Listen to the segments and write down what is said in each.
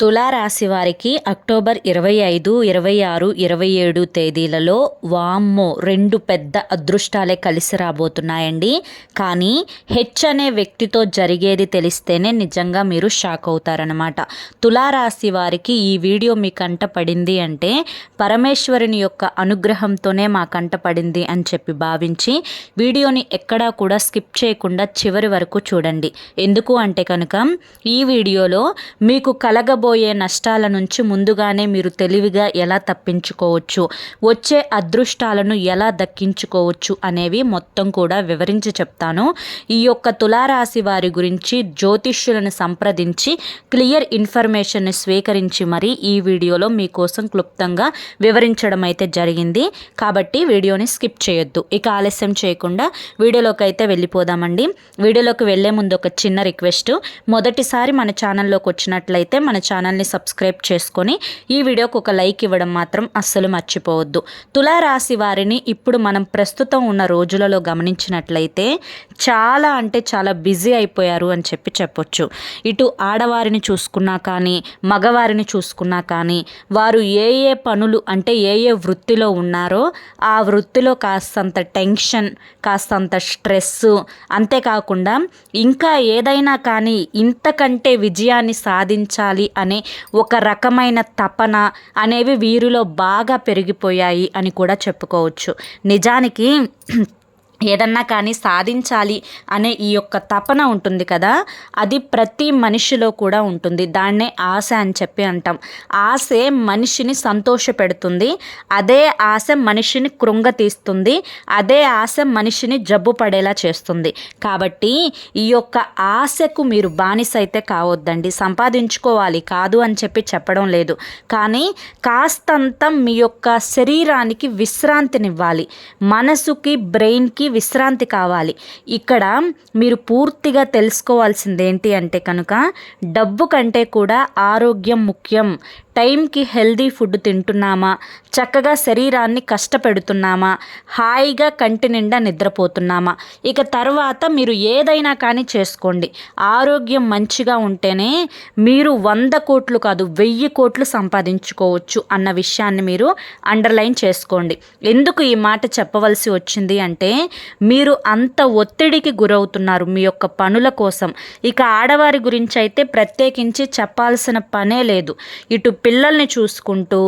తులారాశి వారికి అక్టోబర్ ఇరవై ఐదు ఇరవై ఆరు ఇరవై ఏడు తేదీలలో వామ్మో రెండు పెద్ద అదృష్టాలే కలిసి రాబోతున్నాయండి. కానీ హెచ్ అనే వ్యక్తితో జరిగేది తెలిస్తేనే నిజంగా మీరు షాక్ అవుతారనమాట తులారాశి వారికి ఈ వీడియో మీ కంట పడింది అంటే పరమేశ్వరుని యొక్క అనుగ్రహంతోనే మా కంట పడింది అని చెప్పి భావించి వీడియోని ఎక్కడా కూడా స్కిప్ చేయకుండా చివరి వరకు చూడండి. ఎందుకు అంటే కనుక ఈ వీడియోలో మీకు కలగబో రాబోయే నష్టాల నుంచి ముందుగానే మీరు తెలివిగా ఎలా తప్పించుకోవచ్చు వచ్చే అదృష్టాలను ఎలా దక్కించుకోవచ్చు అనేవి మొత్తం కూడా వివరించి చెప్తాను. ఈ యొక్క తులారాశి వారి గురించి జ్యోతిష్యులను సంప్రదించి క్లియర్ ఇన్ఫర్మేషన్ని స్వీకరించి మరి ఈ వీడియోలో మీకోసం క్లుప్తంగా వివరించడం అయితే జరిగింది. కాబట్టి వీడియోని స్కిప్ చేయొద్దు. ఇక ఆలస్యం చేయకుండా వీడియోలోకి అయితే వెళ్ళిపోదామండి. వీడియోలోకి వెళ్ళే ముందు ఒక చిన్న రిక్వెస్ట్. మొదటిసారి మన ఛానల్లోకి వచ్చినట్లయితే మన ఛానల్ ఛానల్ని సబ్స్క్రైబ్ చేసుకొని ఈ వీడియోకి ఒక లైక్ ఇవ్వడం మాత్రం అస్సలు మర్చిపోవద్దు. తులారాశి వారిని ఇప్పుడు మనం ప్రస్తుతం ఉన్న రోజులలో గమనించినట్లయితే చాలా అంటే చాలా బిజీ అయిపోయారు అని చెప్పి చెప్పొచ్చు. ఇటు ఆడవారిని చూసుకున్నా కానీ మగవారిని చూసుకున్నా కానీ వారు ఏ ఏ పనులు అంటే ఏ ఏ వృత్తిలో ఉన్నారో ఆ వృత్తిలో కాస్తంత టెన్షన్ కాస్తంత స్ట్రెస్ అంతేకాకుండా ఇంకా ఏదైనా కానీ ఇంతకంటే విజయాన్ని సాధించాలి అని అనే ఒక రకమైన తపన అనేవి వీరిలో బాగా పెరిగిపోయాయి అని కూడా చెప్పుకోవచ్చు. నిజానికి ఏదన్నా కానీ సాధించాలి అనే ఈ యొక్క తపన ఉంటుంది కదా అది ప్రతి మనిషిలో కూడా ఉంటుంది. దాన్నే ఆశ అని చెప్పి అంటాం. ఆశే మనిషిని సంతోష పెడుతుంది అదే ఆశ మనిషిని కృంగతీస్తుంది అదే ఆశ మనిషిని జబ్బు పడేలా చేస్తుంది. కాబట్టి ఈ యొక్క ఆశకు మీరు బానిస అయితే కావద్దండి. సంపాదించుకోవాలి కాదు అని చెప్పి చెప్పడం లేదు. కానీ కాస్తంత మీ యొక్క శరీరానికి విశ్రాంతినివ్వాలి. మనసుకి బ్రెయిన్కి విశ్రాంతి కావాలి. ఇక్కడ మీరు పూర్తిగా తెలుసుకోవాల్సింది ఏంటి అంటే కనుక డబ్బు కంటే కూడా ఆరోగ్యం ముఖ్యం. టైంకి హెల్దీ ఫుడ్ తింటున్నామా? చక్కగా శరీరాన్ని కష్టపెడుతున్నామా? హాయిగా కంటి నిండా నిద్రపోతున్నామా? ఇక తర్వాత మీరు ఏదైనా కానీ చేసుకోండి. ఆరోగ్యం మంచిగా ఉంటేనే మీరు వంద కోట్లు కాదు వెయ్యి కోట్లు సంపాదించుకోవచ్చు అన్న విషయాన్ని మీరు అండర్లైన్ చేసుకోండి. ఎందుకు ఈ మాట చెప్పవలసి వచ్చింది అంటే మీరు అంత ఒత్తిడికి గురవుతున్నారు మీ యొక్క పనుల కోసం. ఇక ఆడవారి గురించి అయితే ప్రత్యేకించి చెప్పాల్సిన పనే లేదు. ఇటు పిల్లల్ని చూసుకుంటూ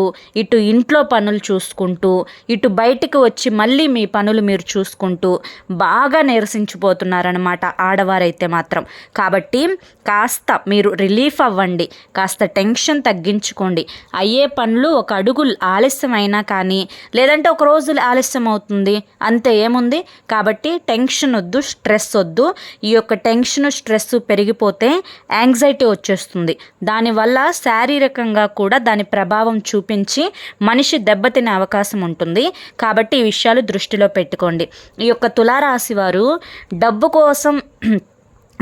ఇటు ఇంట్లో పనులు చూసుకుంటూ ఇటు బయటికి వచ్చి మళ్ళీ మీ పనులు మీరు చూసుకుంటూ బాగా నిరసించిపోతున్నారనమాట ఆడవారైతే మాత్రం. కాబట్టి కాస్త మీరు రిలీఫ్ అవ్వండి కాస్త టెన్షన్ తగ్గించుకోండి. అయ్యే పనులు ఒక అడుగు ఆలస్యమైనా కానీ లేదంటే ఒక రోజు ఆలస్యం అవుతుంది అంతే ఏముంది? కాబట్టి టెన్షన్ వద్దు స్ట్రెస్ వద్దు. ఈ యొక్క టెన్షన్ స్ట్రెస్ పెరిగిపోతే యాంగ్జైటీ వచ్చేస్తుంది. దానివల్ల శారీరకంగా కూడా కూడా దాని ప్రభావం చూపించి మనిషి దెబ్బతినే అవకాశం ఉంటుంది. కాబట్టి ఈ విషయాలు దృష్టిలో పెట్టుకోండి. ఈ యొక్క తులారాశి వారు డబ్బు కోసం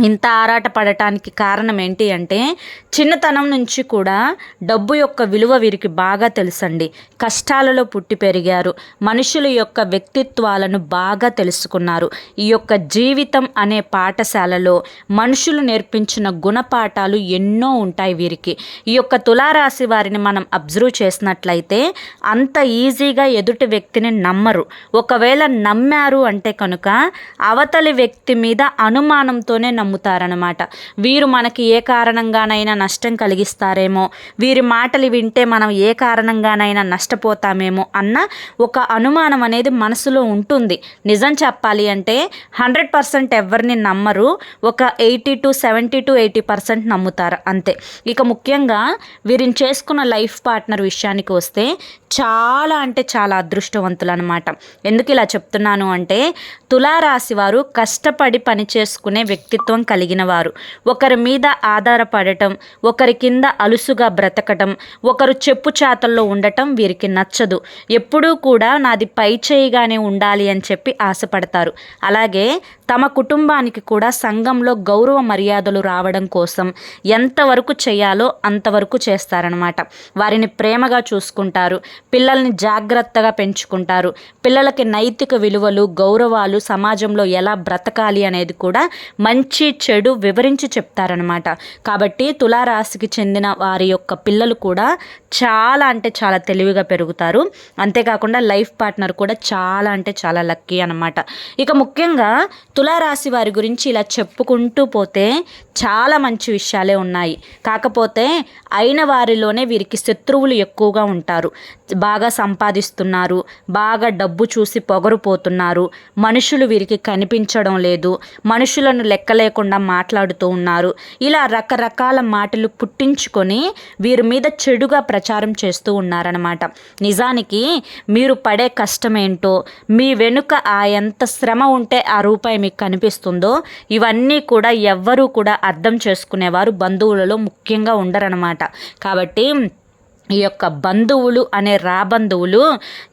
ఇంత ఆరాట పడటానికి కారణం ఏంటి అంటే చిన్నతనం నుంచి కూడా డబ్బు యొక్క విలువ వీరికి బాగా తెలుసండి. కష్టాలలో పుట్టి పెరిగారు. మనుషుల యొక్క వ్యక్తిత్వాలను బాగా తెలుసుకున్నారు. ఈ యొక్క జీవితం అనే పాఠశాలలో మనుషులు నేర్పించిన గుణపాఠాలు ఎన్నో ఉంటాయి వీరికి. ఈ యొక్క తులారాశి వారిని మనం అబ్జర్వ్ చేసినట్లయితే అంత ఈజీగా ఎదుటి వ్యక్తిని నమ్మరు. ఒకవేళ నమ్మారు అంటే కనుక అవతలి వ్యక్తి మీద అనుమానంతోనే నమ్ము నమ్ముతారనమాట వీరు మనకి ఏ కారణంగానైనా నష్టం కలిగిస్తారేమో వీరి మాటలు వింటే మనం ఏ కారణంగానైనా నష్టపోతామేమో అన్న ఒక అనుమానం అనేది మనసులో ఉంటుంది. నిజం చెప్పాలి అంటే హండ్రెడ్ పర్సెంట్ ఎవరిని నమ్మరు ఒక eighty to seventy to eighty percent నమ్ముతారు అంతే. ఇక ముఖ్యంగా వీరిని చేసుకున్న లైఫ్ పార్ట్నర్ విషయానికి వస్తే చాలా అంటే చాలా అదృష్టవంతులు అనమాట ఎందుకు ఇలా చెప్తున్నాను అంటే తులారాశి వారు కష్టపడి పని చేసుకునే వ్యక్తిత్వం కలిగిన వారు. ఒకరి మీద ఆధారపడటం ఒకరి కింద అలుసుగా బ్రతకటం ఒకరు చెప్పు చేతల్లో ఉండటం వీరికి నచ్చదు. ఎప్పుడూ కూడా నాది పై చేయిగానే ఉండాలి అని చెప్పి ఆశపడతారు. అలాగే తమ కుటుంబానికి కూడా సంఘంలో గౌరవ మర్యాదలు రావడం కోసం ఎంతవరకు చేయాలో అంతవరకు చేస్తారనమాట వారిని ప్రేమగా చూసుకుంటారు పిల్లల్ని జాగ్రత్తగా పెంచుకుంటారు. పిల్లలకి నైతిక విలువలు గౌరవాలు సమాజంలో ఎలా బ్రతకాలి అనేది కూడా మంచి చెడు వివరించి చెప్తారనమాట కాబట్టి తులారాశికి చెందిన వారి యొక్క పిల్లలు కూడా చాలా అంటే చాలా తెలివిగా పెరుగుతారు. అంతేకాకుండా లైఫ్ పార్ట్నర్ కూడా చాలా అంటే చాలా లక్కీ అనమాట ఇక ముఖ్యంగా తులారాశి వారి గురించి ఇలా చెప్పుకుంటూ పోతే చాలా మంచి విషయాలే ఉన్నాయి. కాకపోతే అయిన వారిలోనే వీరికి శత్రువులు ఎక్కువగా ఉంటారు. బాగా సంపాదిస్తున్నారు బాగా డబ్బు చూసి పొగరుపోతున్నారు మనుషులు వీరికి కనిపించడం లేదు మనుషులను లెక్క లేకుండా మాట్లాడుతూ ఉన్నారు. ఇలా రకరకాల మాటలు పుట్టించుకొని వీరి మీద చెడుగా ప్రచారం చేస్తూ ఉన్నారనమాట నిజానికి మీరు పడే కష్టమేంటో మీ వెనుక ఆ ఎంత శ్రమ ఉంటే ఆ రూపాయి మీకు కనిపిస్తుందో ఇవన్నీ కూడా ఎవ్వరూ కూడా అర్థం చేసుకునేవారు బంధువులలో ముఖ్యంగా ఉండరనమాట కాబట్టి ఈ యొక్క బంధువులు అనే రాబంధువులు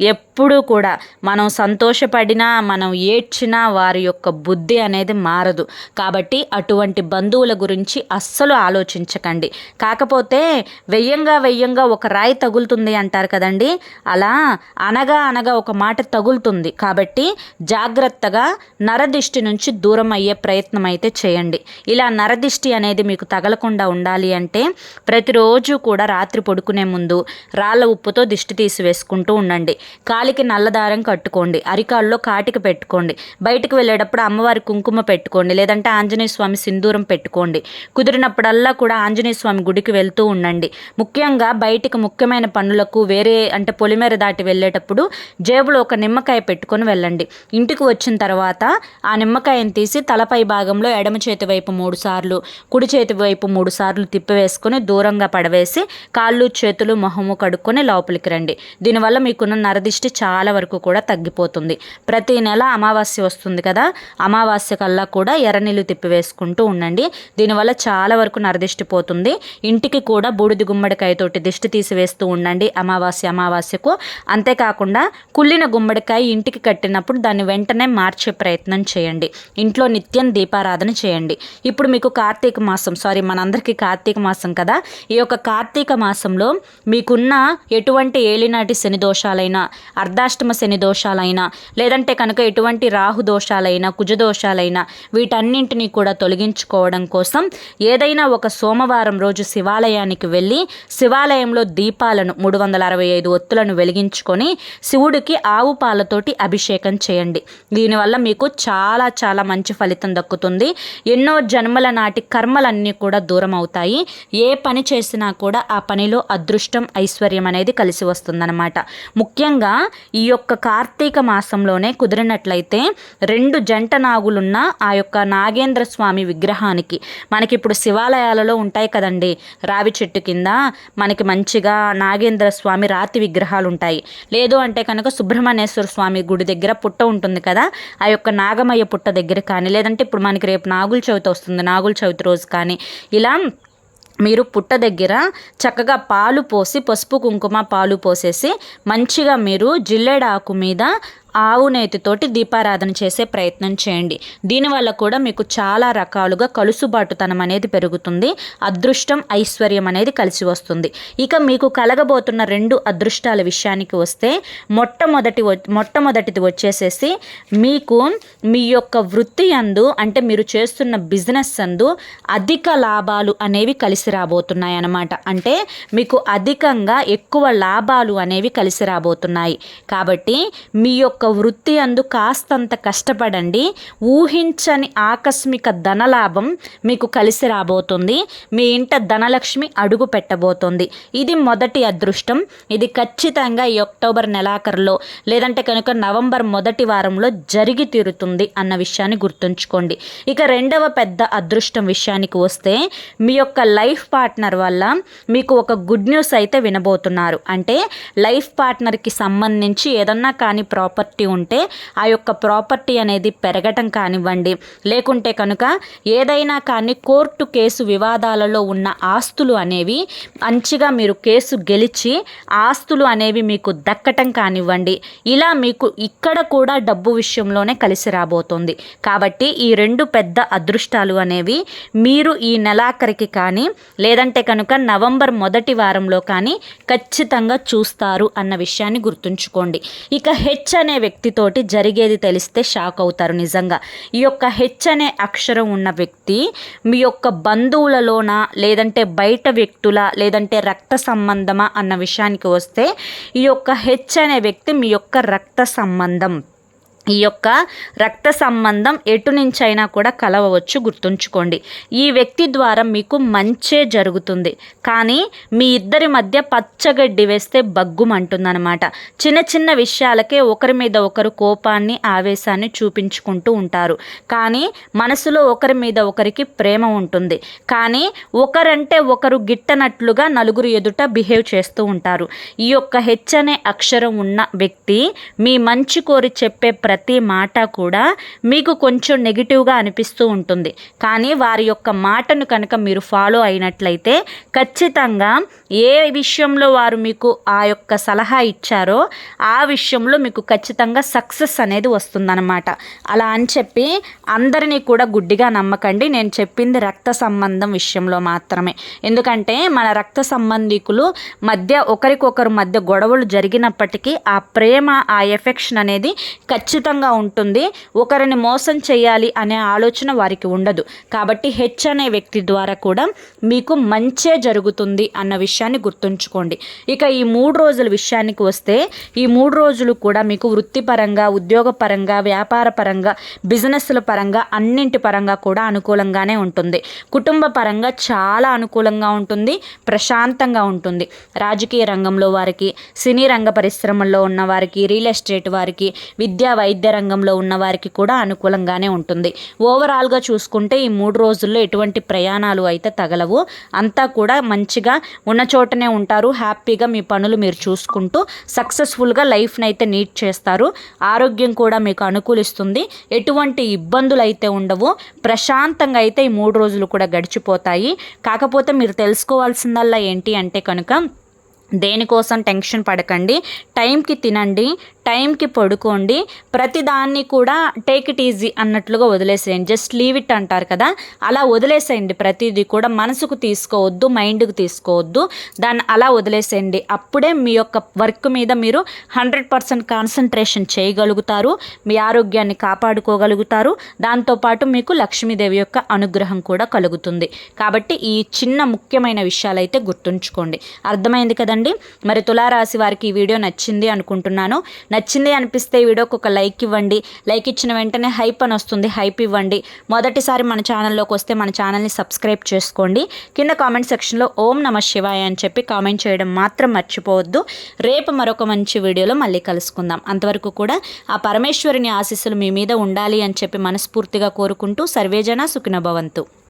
ఎప్పుడూ కూడా మనం సంతోషపడినా మనం ఏడ్చినా వారి యొక్క బుద్ధి అనేది మారదు. కాబట్టి అటువంటి బంధువుల గురించి అస్సలు ఆలోచించకండి. కాకపోతే వెయ్యంగా వెయ్యంగా ఒక రాయి తగులుతుంది అంటారు కదండి. అలా అనగా అనగా ఒక మాట తగులుతుంది. కాబట్టి జాగ్రత్తగా నరదిష్టి నుంచి దూరం అయ్యే ప్రయత్నం అయితే చేయండి. ఇలా నరదిష్టి అనేది మీకు తగలకుండా ఉండాలి అంటే ప్రతిరోజు కూడా రాత్రి పడుకునే ముందు రాళ్ళ ఉప్పుతో దిష్టి తీసివేసుకుంటూ ఉండండి. కాలికి నల్లదారం కట్టుకోండి అరికాల్లో కాటికి పెట్టుకోండి బయటికి వెళ్ళేటప్పుడు అమ్మవారి కుంకుమ పెట్టుకోండి లేదంటే ఆంజనేయ స్వామి సింధూరం పెట్టుకోండి. కుదిరినప్పుడల్లా కూడా ఆంజనేయ స్వామి గుడికి వెళ్తూ ఉండండి. ముఖ్యంగా బయటికి ముఖ్యమైన పనులకు వేరే అంటే పొలిమేర దాటి వెళ్ళేటప్పుడు జేబులో ఒక నిమ్మకాయ పెట్టుకొని వెళ్ళండి. ఇంటికి వచ్చిన తర్వాత ఆ నిమ్మకాయని తీసి తలపై భాగంలో ఎడమ చేతి వైపు మూడు సార్లు కుడి చేతి వైపు మూడు సార్లు తిప్పివేసుకొని దూరంగా పడవేసి కాళ్ళు చేతులు మొహము కడుక్కొని లోపలికి రండి. దీనివల్ల మీకున్న నరదిష్టి చాలా వరకు కూడా తగ్గిపోతుంది. ప్రతి నెల అమావాస్య వస్తుంది కదా అమావాస్య కల్లా కూడా ఎర్రనీళ్ళు తిప్పివేసుకుంటూ ఉండండి. దీనివల్ల చాలా వరకు నరదిష్టి పోతుంది. ఇంటికి కూడా బూడిది గుమ్మడికాయతోటి దిష్టి తీసివేస్తూ ఉండండి అమావాస్య అమావాస్యకు. అంతేకాకుండా కుళ్ళిన గుమ్మడికాయ ఇంటికి కట్టినప్పుడు దాన్ని వెంటనే మార్చే ప్రయత్నం చేయండి. ఇంట్లో నిత్యం దీపారాధన చేయండి. ఇప్పుడు మీకు కార్తీక మాసం సారీ మనందరికీ కార్తీక మాసం కదా. ఈ యొక్క కార్తీక మాసంలో మీకున్న ఎటువంటి ఏలినాటి శని దోషాలైనా అర్ధాష్టమ శని దోషాలైనా లేదంటే కనుక ఎటువంటి రాహు దోషాలైనా కుజదోషాలైనా వీటన్నింటినీ కూడా తొలగించుకోవడం కోసం ఏదైనా ఒక సోమవారం రోజు శివాలయానికి వెళ్ళి శివాలయంలో దీపాలను మూడు వందల అరవై ఐదు ఒత్తులను వెలిగించుకొని శివుడికి ఆవు పాలతోటి అభిషేకం చేయండి. దీనివల్ల మీకు చాలా చాలా మంచి ఫలితం దక్కుతుంది. ఎన్నో జన్మల నాటి కర్మలన్నీ కూడా దూరం అవుతాయి ఏ పని చేసినా కూడా ఆ పనిలో అదృష్టం ఐశ్వర్యం అనేది కలిసి వస్తుందన్నమాట. ముఖ్యంగా ఈ యొక్క కార్తీక మాసంలోనే కుదిరినట్లయితే రెండు జంట నాగులున్న ఆ యొక్క నాగేంద్ర స్వామి విగ్రహానికి మనకి ఇప్పుడు శివాలయాలలో ఉంటాయి కదండి. రావి చెట్టు కింద మనకి మంచిగా నాగేంద్ర స్వామి రాతి విగ్రహాలు ఉంటాయి. లేదు అంటే కనుక సుబ్రహ్మణ్యేశ్వర స్వామి గుడి దగ్గర పుట్ట ఉంటుంది కదా ఆ యొక్క నాగమయ్య పుట్ట దగ్గర కానీ లేదంటే ఇప్పుడు మనకి రేపు నాగుల చవితి వస్తుంది నాగుల చవితి రోజు కానీ ఇలా మీరు పుట్ట దగ్గర చక్కగా పాలు పోసి పసుపు కుంకుమ పాలు పోసేసి మంచిగా మీరు జిల్లేడాకు మీద ఆవు నేతితోటి దీపారాధన చేసే ప్రయత్నం చేయండి. దీనివల్ల కూడా మీకు చాలా రకాలుగా కలుసుబాటుతనం అనేది పెరుగుతుంది. అదృష్టం ఐశ్వర్యం అనేది కలిసి వస్తుంది. ఇక మీకు కలగబోతున్న రెండు అదృష్టాల విషయానికి వస్తే మొట్టమొదటి మొట్టమొదటిది వచ్చేసేసి మీకు మీ యొక్క వృత్తి అందు అంటే మీరు చేస్తున్న బిజినెస్ అందు అధిక లాభాలు అనేవి కలిసి రాబోతున్నాయి అన్నమాట అంటే మీకు అధికంగా ఎక్కువ లాభాలు అనేవి కలిసి రాబోతున్నాయి. కాబట్టి మీ యొక్క వృత్తి అందు కాస్తంత కష్టపడండి. ఊహించని ఆకస్మిక ధనలాభం మీకు కలిసి రాబోతుంది. మీ ఇంట ధనలక్ష్మి అడుగు పెట్టబోతుంది. ఇది మొదటి అదృష్టం. ఇది ఖచ్చితంగా ఈ అక్టోబర్ నెలాఖరులో లేదంటే కనుక నవంబర్ మొదటి వారంలో జరిగి తీరుతుంది అన్న విషయాన్ని గుర్తుంచుకోండి. ఇక రెండవ పెద్ద అదృష్టం విషయానికి వస్తే మీ యొక్క లైఫ్ పార్ట్నర్ వల్ల మీకు ఒక గుడ్ న్యూస్ అయితే వినబోతున్నారు. అంటే లైఫ్ పార్ట్నర్కి సంబంధించి ఏదన్నా కానీ ప్రాపర్టీ ప్రాపర్టీ ఉంటే ఆ యొక్క ప్రాపర్టీ అనేది పెరగటం కానివ్వండి. లేకుంటే కనుక ఏదైనా కానీ కోర్టు కేసు వివాదాలలో ఉన్న ఆస్తులు అనేవి మంచిగా మీరు కేసు గెలిచి ఆస్తులు అనేవి మీకు దక్కటం కానివ్వండి. ఇలా మీకు ఇక్కడ కూడా డబ్బు విషయంలోనే కలిసి రాబోతుంది. కాబట్టి ఈ రెండు పెద్ద అదృష్టాలు అనేవి మీరు ఈ నెలాఖరికి కానీ లేదంటే కనుక నవంబర్ మొదటి వారంలో కానీ ఖచ్చితంగా చూస్తారు అన్న విషయాన్ని గుర్తుంచుకోండి. ఇక హెచ్ అనే వ్యక్తితోటి జరిగేది తెలిస్తే షాక్ అవుతారు నిజంగా. ఈ యొక్క హెచ్ అనే అక్షరం ఉన్న వ్యక్తి మీ యొక్క బంధువులలోన లేదంటే బయట వ్యక్తుల లేదంటే రక్త సంబంధమా అన్న విషయానికి వస్తే ఈ యొక్క హెచ్ అనే వ్యక్తి మీ యొక్క రక్త సంబంధం ఈ యొక్క రక్త సంబంధం ఎటు నుంచైనా కూడా కలవవచ్చు గుర్తుంచుకోండి. ఈ వ్యక్తి ద్వారా మీకు మంచే జరుగుతుంది. కానీ మీ ఇద్దరి మధ్య పచ్చగడ్డి వేస్తే బగ్గుమంటుందన్నమాట చిన్న చిన్న విషయాలకే ఒకరి మీద ఒకరు కోపాన్ని ఆవేశాన్ని చూపించుకుంటూ ఉంటారు. కానీ మనసులో ఒకరి మీద ఒకరికి ప్రేమ ఉంటుంది. కానీ ఒకరంటే ఒకరు గిట్టనట్లుగా నలుగురు ఎదుట బిహేవ్ చేస్తూ ఉంటారు. ఈ యొక్క హెచ్ అనే అక్షరం ఉన్న వ్యక్తి మీ మంచి కోరి చెప్పే ప్ర ప్రతి మాట కూడా మీకు కొంచెం నెగిటివ్గా అనిపిస్తూ ఉంటుంది. కానీ వారి యొక్క మాటను కనుక మీరు ఫాలో అయినట్లయితే ఖచ్చితంగా ఏ విషయంలో వారు మీకు ఆ యొక్క సలహా ఇచ్చారో ఆ విషయంలో మీకు ఖచ్చితంగా సక్సెస్ అనేది వస్తుందన్నమాట. అలా అని చెప్పి అందరినీ కూడా గుడ్డిగా నమ్మకండి. నేను చెప్పింది రక్త సంబంధం విషయంలో మాత్రమే. ఎందుకంటే మన రక్త సంబంధికులు మధ్య ఒకరికొకరు మధ్య గొడవలు జరిగినప్పటికీ ఆ ప్రేమ ఆ ఎఫెక్షన్ అనేది ఖచ్చితంగా ఉంటుంది. ఒకరిని మోసం చేయాలి అనే ఆలోచన వారికి ఉండదు. కాబట్టి హెచ్ అనే వ్యక్తి ద్వారా కూడా మీకు మంచే జరుగుతుంది అన్న విషయాన్ని గుర్తుంచుకోండి. ఇక ఈ మూడు రోజుల విషయానికి వస్తే ఈ మూడు రోజులు కూడా మీకు వృత్తిపరంగా ఉద్యోగపరంగా వ్యాపార పరంగా బిజినెస్ల పరంగా అన్నింటి పరంగా కూడా అనుకూలంగానే ఉంటుంది. కుటుంబ పరంగా చాలా అనుకూలంగా ఉంటుంది ప్రశాంతంగా ఉంటుంది. రాజకీయ రంగంలో వారికి సినీ రంగ పరిశ్రమల్లో ఉన్న వారికి రియల్ ఎస్టేట్ వారికి విద్యా వైద్య రంగంలో ఉన్న వారికి కూడా అనుకూలంగానే ఉంటుంది. ఓవరాల్గా చూసుకుంటే ఈ మూడు రోజుల్లో ఎటువంటి ప్రయాణాలు అయితే తగలవు. అంతా కూడా మంచిగా ఉన్న చోటనే ఉంటారు. హ్యాపీగా మీ పనులు మీరు చూసుకుంటూ సక్సెస్ఫుల్గా లైఫ్ని అయితే నీట్ చేస్తారు. ఆరోగ్యం కూడా మీకు అనుకూలిస్తుంది. ఎటువంటి ఇబ్బందులు అయితే ఉండవు. ప్రశాంతంగా అయితే ఈ మూడు రోజులు కూడా గడిచిపోతాయి. కాకపోతే మీరు తెలుసుకోవాల్సిందల్లా ఏంటి అంటే కనుక దేనికోసం టెన్షన్ పడకండి. టైంకి తినండి. టైంకి పడుకోండి. ప్రతిదాన్ని కూడా టేక్ ఇట్ ఈజీ అన్నట్లుగా వదిలేసేయండి. జస్ట్ లీవ్ ఇట్ అంటారు కదా. అలా వదిలేసేయండి. ప్రతిదీ కూడా మనసుకు తీసుకోవద్దు మైండ్కి తీసుకోవద్దు. దాన్ని అలా వదిలేసేయండి. అప్పుడే మీ యొక్క వర్క్ మీద మీరు హండ్రెడ్ పర్సెంట్ కాన్సన్ట్రేషన్ చేయగలుగుతారు. మీ ఆరోగ్యాన్ని కాపాడుకోగలుగుతారు. దాంతోపాటు మీకు లక్ష్మీదేవి యొక్క అనుగ్రహం కూడా కలుగుతుంది. కాబట్టి ఈ చిన్న ముఖ్యమైన విషయాలు అయితే గుర్తుంచుకోండి. అర్థమైంది కదండి? మరి తులారాశి వారికి ఈ వీడియో నచ్చింది అనుకుంటున్నాను. నచ్చింది అనిపిస్తే ఈ వీడియోకి ఒక లైక్ ఇవ్వండి. లైక్ ఇచ్చిన వెంటనే హైప్ అని వస్తుంది హైప్ ఇవ్వండి. మొదటిసారి మన ఛానల్లోకి వస్తే మన ఛానల్ని సబ్స్క్రైబ్ చేసుకోండి. కింద కామెంట్ సెక్షన్లో ఓం నమ శివాయ అని చెప్పి కామెంట్ చేయడం మాత్రం మర్చిపోవద్దు. రేపు మరొక మంచి వీడియోలో మళ్ళీ కలుసుకుందాం. అంతవరకు కూడా ఆ పరమేశ్వరుని ఆశీస్సులు మీ మీద ఉండాలి అని చెప్పి మనస్ఫూర్తిగా కోరుకుంటూ సర్వేజన సుఖినభవంతు